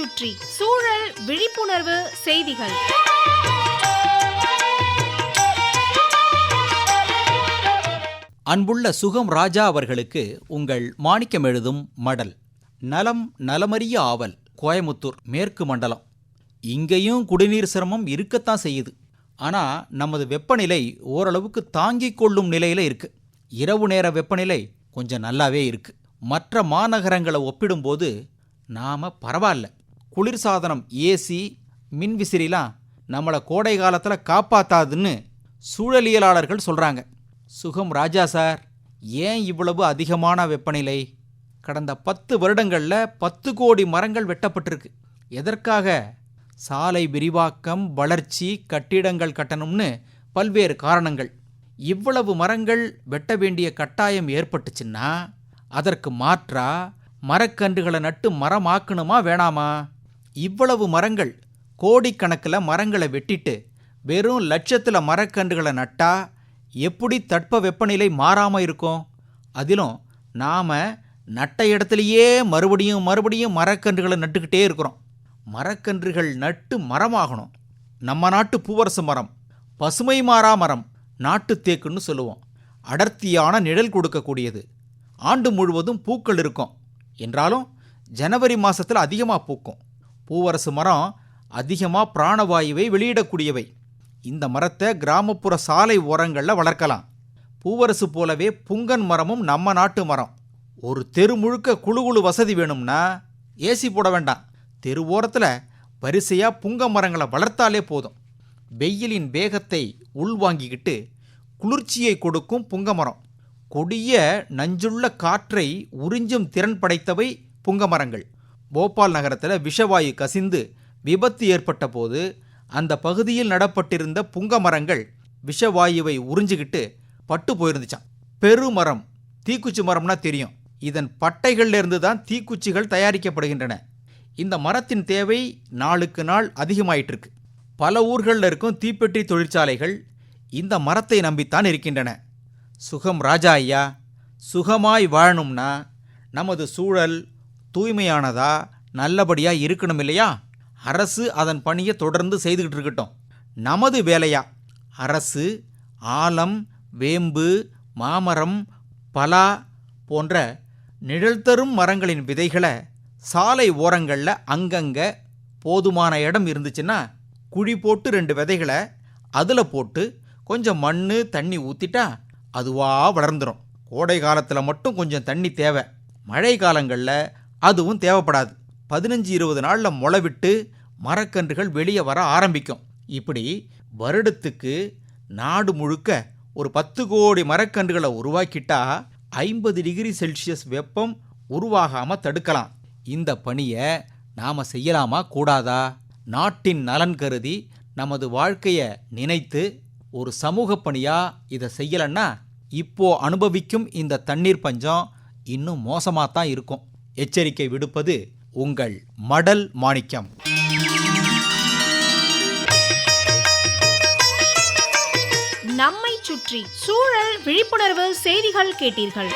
சுற்றி சூழல் விழிப்புணர்வு செய்திகள். அன்புள்ள சுகம் ராஜா அவர்களுக்கு உங்கள் மாணிக்கம் எழுதும் மடல். நலம் நலமறிய ஆவல் கோயமுத்தூர் மேற்கு மண்டலம். இங்கேயும் குடிநீர் சிரமம் இருக்கத்தான் செய்யுது. ஆனால் நமது வெப்பநிலை ஓரளவுக்கு தாங்கிக் கொள்ளும் நிலையில் இருக்கு. இரவு நேர வெப்பநிலை கொஞ்சம் நல்லாவே இருக்கு. மற்ற மாநகரங்களை ஒப்பிடும்போது நாம் பரவாயில்ல. குளிர்சாதனம் ஏசி மின்விசிறிலாம் நம்மளை கோடை காலத்தில் காப்பாத்தாதுன்னு சூழலியலாளர்கள் சொல்கிறாங்க சுகம் ராஜா சார் ஏன் இவ்வளவு அதிகமான வெப்பநிலை? கடந்த பத்து வருடங்களில் பத்து கோடி மரங்கள் வெட்டப்பட்டிருக்கு. எதற்காக? சாலை விரிவாக்கம் வளர்ச்சி கட்டிடங்கள் கட்டணும்னு பல்வேறு காரணங்கள். இவ்வளவு மரங்கள் வெட்ட வேண்டிய கட்டாயம் ஏற்பட்டுச்சுன்னா அதற்கு மாற்றா மரக்கன்றுகளை நட்டு மரமாக்கணுமா வேணாமா? இவ்வளவு மரங்கள் கோடிக்கணக்கில் மரங்களை வெட்டிட்டு வெறும் லட்சத்தில் மரக்கன்றுகளை நட்டா எப்படி தட்ப வெப்பநிலை மாறாமல் இருக்கும்? அதிலும் நாம் நட்ட இடத்துலையே மறுபடியும் மறுபடியும் மரக்கன்றுகளை நட்டுக்கிட்டே இருக்கிறோம். மரக்கன்றுகள் நட்டு மரமாகணும். நம்ம நாட்டு பூவரசு மரம் பசுமை மாறா மரம் நாட்டு தேக்குன்னு சொல்லுவோம். அடர்த்தியான நிழல் கொடுக்கக்கூடியது. ஆண்டு முழுவதும் பூக்கள் இருக்கும். என்றாலும் ஜனவரி மாதத்தில் அதிகமாக பூக்கும். பூவரசு மரம் அதிகமாக பிராணவாயுவை வெளியிடக்கூடியவை. இந்த மரத்தை கிராமப்புற சாலை ஓரங்களில் வளர்க்கலாம். பூவரசு போலவே புங்கன் மரமும் நம்ம நாட்டு மரம். ஒரு தெரு முழுக்க குழு குழு வசதி வேணும்னா ஏசி போட வேண்டாம். தெரு ஓரத்தில் வரிசையாக புங்க மரங்களை வளர்த்தாலே போதும். வெயிலின் வேகத்தை உள்வாங்கிக்கிட்டு குளிர்ச்சியை கொடுக்கும் புங்க மரம். கொடிய நஞ்சுள்ள காற்றை உறிஞ்சும் திறன் படைத்தவை புங்க மரங்கள். போபால் நகரத்தில் விஷவாயு கசிந்து விபத்து ஏற்பட்ட போது அந்த பகுதியில் நடப்பட்டிருந்த புங்க மரங்கள் விஷவாயுவை உறிஞ்சிக்கிட்டு பட்டு போயிருந்துச்சாம். பெருமரம் தீக்குச்சி மரம்னா தெரியும். இதன் பட்டைகளிலிருந்து தான் தீக்குச்சிகள் தயாரிக்கப்படுகின்றன. இந்த மரத்தின் தேவை நாளுக்கு நாள் அதிகமாயிட்டு இருக்கு பல ஊர்களில் இருக்கும் தீப்பெட்டி தொழிற்சாலைகள் இந்த மரத்தை நம்பித்தான் இருக்கின்றன. சுகம் ராஜா ஐயா சுகமாய் வாழணும்னா நமது சூழல் தூய்மையானதா? நல்லபடியாக இருக்கணும் இல்லையா அரசு அதன் பணியை தொடர்ந்து செய்துக்கிட்டு இருக்கட்டும். நமது வேலையா? அரசு ஆலம் வேம்பு மாமரம் பலா போன்ற நிழல் தரும் மரங்களின் விதைகளை சாலை ஓரங்களில் அங்கங்கே போதுமான இடம் இருந்துச்சுன்னா குழி போட்டு ரெண்டு விதைகளை அதில் போட்டு கொஞ்சம் மண் தண்ணி ஊற்றிட்டா அதுவாக வளர்ந்துடும் கோடை காலத்தில் மட்டும் கொஞ்சம் தண்ணி தேவை. மழை காலங்களில் அதுவும் தேவைப்படாது. பதினஞ்சு இருபது நாளில் முளை விட்டு மரக்கன்றுகள் வெளியே வர ஆரம்பிக்கும். இப்படி வருடத்துக்கு நாடு முழுக்க ஒரு பத்து கோடி மரக்கன்றுகளை உருவாக்கிட்டா ஐம்பது டிகிரி செல்சியஸ் வெப்பம் உருவாகாமல் தடுக்கலாம். இந்த பணியை நாம் செய்யலாமா கூடாதா? நாட்டின் நலன் கருதி நமது வாழ்க்கையை நினைத்து ஒரு சமூக பணியாக இதை செய்யலைன்னா இப்போ அனுபவிக்கும் இந்த தண்ணீர் பஞ்சம் இன்னும் மோசமாக தான் இருக்கும். எச்சரிக்கை விடுப்பது உங்கள் மடல் மாணிக்கம். நம்மை சுற்றி சூழல் விழிப்புணர்வு செய்திகள் கேட்டீர்கள்.